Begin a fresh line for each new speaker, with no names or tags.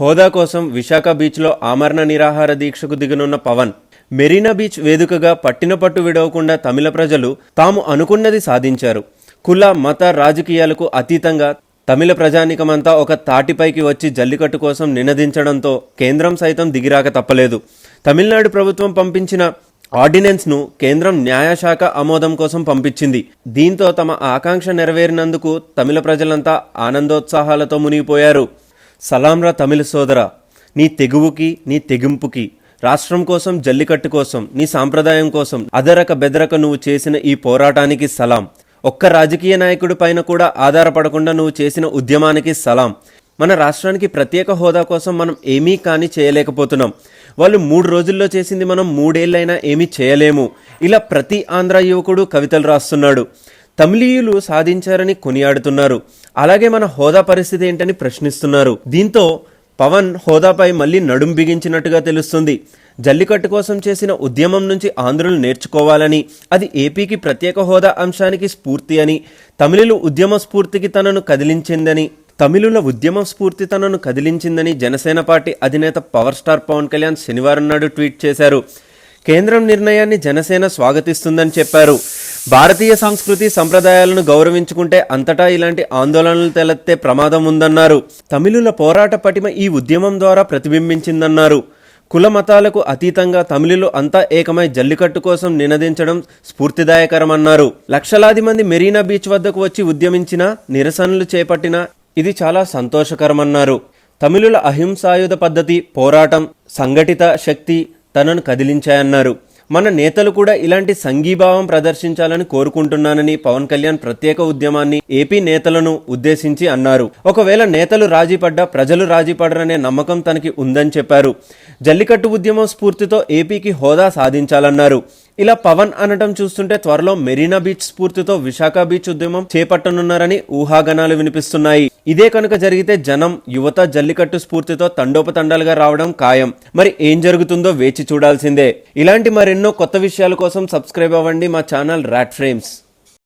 హోదా కోసం విశాఖ బీచ్లో ఆమరణ నిరాహార దీక్షకు దిగనున్న పవన్ మెరీనా బీచ్ వేదికగా పట్టిన పట్టు విడవకుండా తమిళ ప్రజలు తాము అనుకున్నది సాధించారు. కుల మత రాజకీయాలకు అతీతంగా తమిళ ప్రజానికమంతా ఒక తాటిపైకి వచ్చి జల్లికట్టు కోసం నినదించడంతో కేంద్రం సైతం దిగిరాక తప్పలేదు. తమిళనాడు ప్రభుత్వం పంపించిన ఆర్డినెన్స్ను కేంద్రం న్యాయశాఖ ఆమోదం కోసం పంపించింది. దీంతో తమ ఆకాంక్ష నెరవేరినందుకు తమిళ ప్రజలంతా ఆనందోత్సాహాలతో మునిగిపోయారు. సలాంరా తమిళ సోదర నీ తెగువుకి నీ తెగింపుకి రాష్ట్రం కోసం జల్లికట్టు కోసం నీ సాంప్రదాయం కోసం అదరక బెదరక నువ్వు చేసిన ఈ పోరాటానికి సలాం. ఒక్క రాజకీయ నాయకుడి పైన కూడా ఆధారపడకుండా నువ్వు చేసిన ఉద్యమానికి సలాం. మన రాష్ట్రానికి ప్రత్యేక హోదా కోసం మనం ఏమీ కానీ చేయలేకపోతున్నాం. వాళ్ళు మూడు రోజుల్లో చేసింది మనం మూడేళ్ళైనా ఏమీ చేయలేము. ఇలా ప్రతి ఆంధ్ర యువకుడు కవితలు రాస్తున్నాడు. తమిళీయులు సాధించారని కొనియాడుతున్నారు. అలాగే మన హోదా పరిస్థితి ఏంటని ప్రశ్నిస్తున్నారు. దీంతో పవన్ హోదాపై మళ్ళీ నడుం బిగించినట్టుగా తెలుస్తుంది. జల్లికట్టు కోసం చేసిన ఉద్యమం నుంచి ఆంధ్రులు నేర్చుకోవాలని అది ఏపీకి ప్రత్యేక హోదా అంశానికి స్ఫూర్తి అని తమిళులు ఉద్యమ స్ఫూర్తికి తనను కదిలించిందని తమిళుల ఉద్యమ స్ఫూర్తి తనను కదిలించిందని జనసేన పార్టీ అధినేత పవర్ స్టార్ పవన్ కళ్యాణ్ శనివారం నాడు ట్వీట్ చేశారు. కేంద్రం నిర్ణయాన్ని జనసేన స్వాగతిస్తుందని చెప్పారు. భారతీయ సంస్కృతి సంప్రదాయాలను గౌరవించుకుంటే అంతటా ఇలాంటి ఆందోళనలు తెలెత్తే ప్రమాదం ఉందన్నారు. తమిళుల పోరాట పటిమ ఈ ఉద్యమం ద్వారా ప్రతిబింబించిందన్నారు. కుల మతాలకు అతీతంగా తమిళులు అంతా ఏకమై జల్లికట్టు కోసం నినదించడం స్ఫూర్తిదాయకరమన్నారు. లక్షలాది మంది మెరీనా బీచ్ వద్దకు వచ్చి ఉద్యమించిన నిరసనలు చేపట్టిన ఇది చాలా సంతోషకరమన్నారు. తమిళుల అహింసాయుధ పద్ధతి పోరాటం సంఘటిత శక్తి తనను కదిలించాయన్నారు. మన నేతలు కూడా ఇలాంటి సంఘీభావం ప్రదర్శించాలని కోరుకుంటున్నానని పవన్ కళ్యాణ్ ప్రత్యేక ఉద్యమాన్ని ఏపీ నేతలను ఉద్దేశించి అన్నారు. ఒకవేళ నేతలు రాజీపడ్డా ప్రజలు రాజీపడరనే నమ్మకం తనకి ఉందని చెప్పారు. జల్లికట్టు ఉద్యమం స్ఫూర్తితో ఏపీకి హోదా సాధించాలన్నారు. ఇలా పవన్ అనటం చూస్తుంటే త్వరలో మెరీనా బీచ్ స్ఫూర్తితో విశాఖ బీచ్ ఉద్యమం చేపట్టనున్నారని ఊహాగానాలు వినిపిస్తున్నాయి. ఇదే కనుక జరిగితే జనం యువత జల్లికట్టు స్ఫూర్తితో తండోపతండాలుగా రావడం ఖాయం. మరి ఏం జరుగుతుందో వేచి చూడాల్సిందే. ఇలాంటి మరెన్నో కొత్త విషయాల కోసం సబ్స్క్రైబ్ అవ్వండి మా ఛానల్ రాట్ ఫ్రేమ్స్.